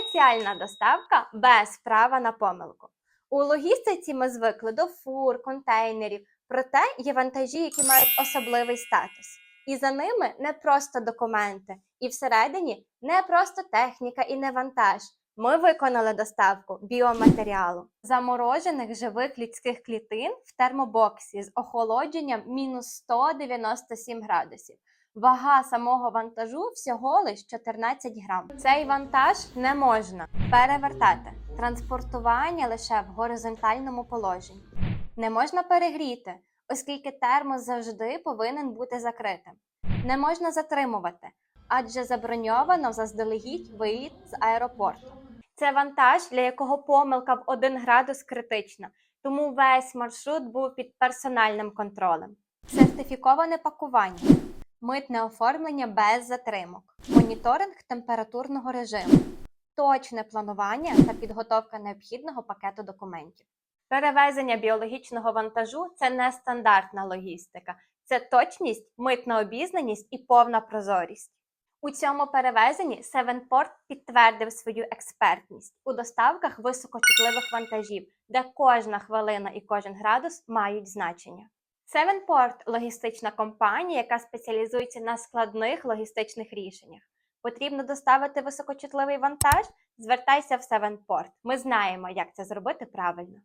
Спеціальна доставка без права на помилку. У логістиці ми звикли до фур, контейнерів, проте є вантажі, які мають особливий статус. І за ними не просто документи, і всередині не просто техніка і не вантаж. Ми виконали доставку біоматеріалу заморожених живих людських клітин в термобоксі з охолодженням мінус 197 градусів. Вага самого вантажу всього лиш 14 грам. Цей вантаж не можна перевертати. Транспортування лише в горизонтальному положенні. Не можна перегріти, оскільки термос завжди повинен бути закритим. Не можна затримувати, адже заброньовано заздалегідь виїзд з аеропорту. Це вантаж, для якого помилка в 1 градус критична, тому весь маршрут був під персональним контролем. Сертифіковане пакування, митне оформлення без затримок, моніторинг температурного режиму, точне планування та підготовка необхідного пакету документів. Перевезення біологічного вантажу це не стандартна логістика, це точність, митна обізнаність і повна прозорість. У цьому перевезенні Севенпорт підтвердив свою експертність у доставках високочутливих вантажів, де кожна хвилина і кожен градус мають значення. Севенпорт логістична компанія, яка спеціалізується на складних логістичних рішеннях. Потрібно доставити високочутливий вантаж? Звертайся в Севенпорт. Ми знаємо, як це зробити правильно.